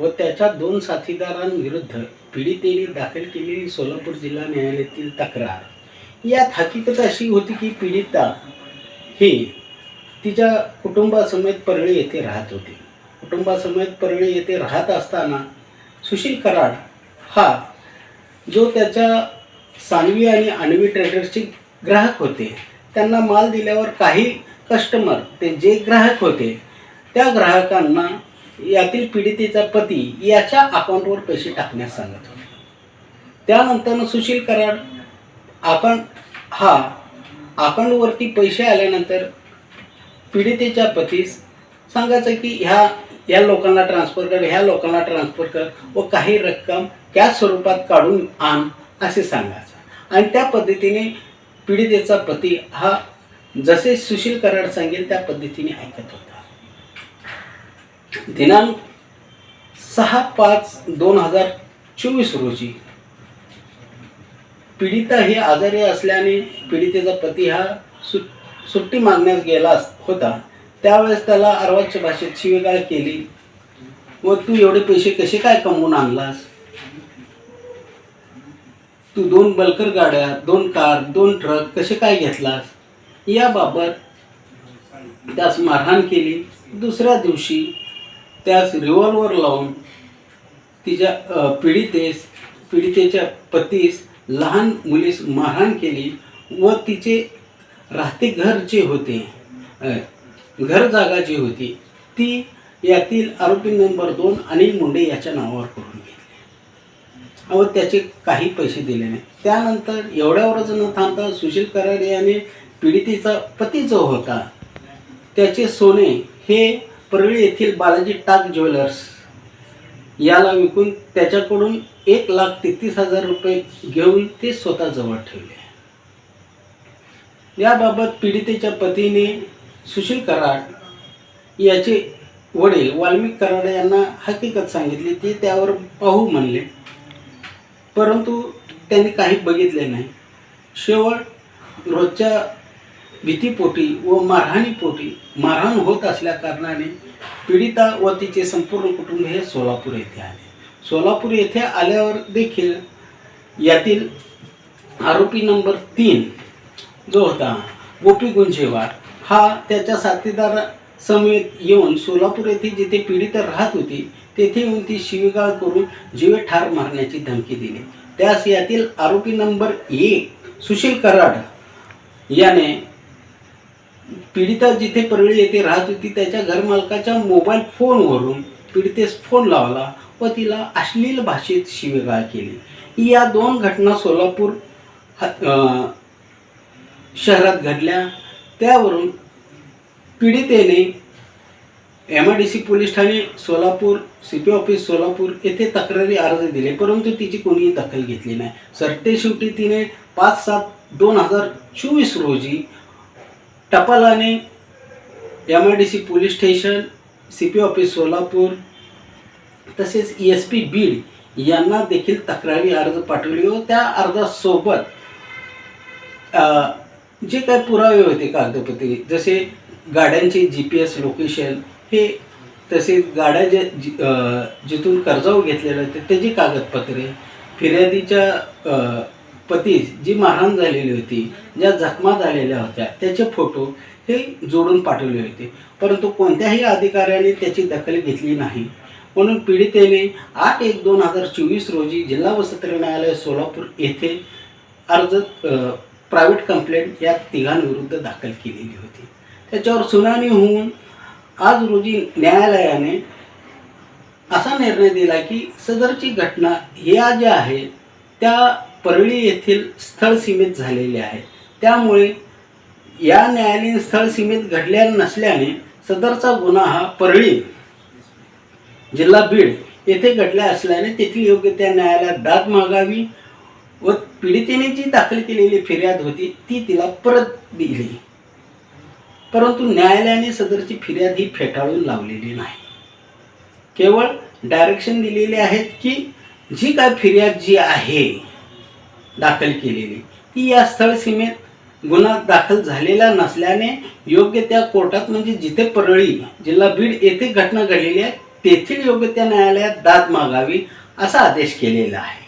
व त्याच्या दोन साथीदारांविरुद्ध पीडितेने दाखल केलेली सोलापूर जिल्हा न्यायालयातील तक्रार. यात हकीकत अशी होती की पीडिता ही तिच्या कुटुंबासमेत परळी येथे राहत होती. कुटुंबासमेत परळी येथे राहत असताना सुशील कराड हा जो त्याच्या सानवी आणि आणवी ट्रेडर्सचे ग्राहक होते त्यांना माल दिल्यावर काही कस्टमर ते जे ग्राहक होते त्या ग्राहकांना यातील पीडितेचा पती याच्या अकाउंटवर पैसे टाकण्यास सांगत होते. त्यानंतर सुशील कराड अकाउंट हा अकाउंटवरती पैसे आल्यानंतर पीडितेच्या पतीस सांगायचं की ह्या या लोकांना ट्रान्सफर कर ह्या लोकांना ट्रान्सफर कर व काही रक्कम त्याच स्वरूपात काढून आण असे सांगायचं. आणि त्या पद्धतीने पीडितेचा पती हा जसे सुशील कराड सांगेल त्या पद्धतीने ऐकत होता. दिनांक सहा पाच दोन हजार चोवीस रोजी. पीडिता ही आजारी असल्याने पीडितेचा पती हा सु सुट्टी मागण्यास गेला होता. त्यावेळेस त्याला अर्वाच्य भाषेत शिवेगाळ केली. व तू एवढे पैसे कसे काय कमवून आणलास? तू दोन बलकर गाड्या दोन कार दोन ट्रक कसे काय घेतलास? याबाबत त्यास मारहाण केली. दुसऱ्या दिवशी त्यास रिव्हॉल्वर लावून तिच्या पीडितेस पीडितेच्या पतीस लहान मुलीस मारहाण केली व तिचे राहते घर जे होते घर जागा जी होती ती यातील आरोपी नंबर दोन अनिल मुंडे याच्या नावावर करून घेतली. व त्याचे काही पैसे दिले नाही. त्यानंतर एवढ्यावरच न थांबता सुशील कराड याने पीडितेचा पती जो होता त्याचे सोने हे परळी येथील बालाजी टाक ज्वेलर्स. याला विकून त्याच्याकडून एक लाख तेहतीस हजार रुपये घेऊन ते स्वतः जवळ ठेवले. याबाबत पीडितेच्या पतीने सुशील कराड याचे वडील वाल्मिक कराड यांना हकीकत सांगितली. ते त्यावर पाहू म्हणले. परंतु त्यांनी काही बघितले नाही. शेवट रोजच्या भीतीपोटी व मारहाणीपोटी मारहाण होत असल्या कारणाने पीडिता व तिचे संपूर्ण कुटुंब हे सोलापूर येथे आले. सोलापूर येथे आल्यावर देखील यातील आरोपी नंबर तीन जो होता गोपी गुंजेवार हा त्याच्या साथीदार समेत येऊन सोलापूर येथे जिथे पीडिता राहत होती तेथे येऊन ती शिवीगाळ करून जीवे ठार मारण्याची धमकी दिली. त्यास यातील आरोपी नंबर एक सुशील कराड याने पीडिता जिथे परळी येथे राहत होती त्याच्या घरमालकाच्या मोबाईल फोनवरून पीडितेस फोन लावला व तिला अश्लील भाषेत शिवीगाळ केली. या दोन घटना सोलापूर शहरात घडल्या. त्यावरून पीडितेने M I D C police Thane Solapur C P office Solapur येथे तक्रारी अर्ज दिले परंतु तिची कोणीही दखल घेतली नाही. सरते शेवटी तिने पाच सात दोन हजार चोवीस रोजी टपालाने M I D C police station C P office Solapur तसेच ई एस पी बीड यांना देखील तक्रारी अर्ज पाठवले व त्या अर्जासोबत जे काही पुरावे होते कागदपत्रे जसे गाड्यांचे जी पी एस लोकेशन हे तसेच गाड्या जे जि- जिथून कर्जावर घेतलेलं होते त्याची कागदपत्रे फिर्यादीच्या पतीस जी मारहाण झालेली होती ज्या जखमा झालेल्या होत्या त्याचे फोटो हे जोडून पाठवले होते. परंतु कोणत्याही अधिकाऱ्याने त्याची दखल घेतली नाही. म्हणून पीडितेने आठ एक दोन हजार चोवीस रोजी जिल्हा व सत्र न्यायालय सोलापूर येथे अर्ज प्रायव्हेट कंप्लेंट या तिघांविरुद्ध दाखल केलेली होती. त्याच्यावर सुनावणी होऊन आज रोजी न्यायालयाने असा निर्णय दिला की सदरची घटना या ज्या आहे त्या परळी येथील स्थळ सीमित झालेले आहे. त्यामुळे या न्यायालयीन स्थळ सीमेत घडल्या नसल्याने सदरचा गुन्हा हा परळी जिल्हा बीड येथे घडल्या असल्याने तेथील योग्य त्या न्यायालयात दाद मागावी व पीडितेने जी दाखल केलेली फिर्याद होती ती तिला परत दिली. परंतु न्यायालयाने सदरची फिर्याद ही फेटाळून लावलेली नाही. केवळ डायरेक्शन दिलेले आहेत की जी काय फिर्याद जी आहे दाखल केलेली. ती या स्थळ सीमेत गुन्हा दाखल झालेला नसल्याने योग्य त्या कोर्टात म्हणजे जिथे परळी जिल्हा बीड येथे घटना घडलेली आहे तेथील योग्य त्या न्यायालयात दाद मागावी असा आदेश केलेला आहे.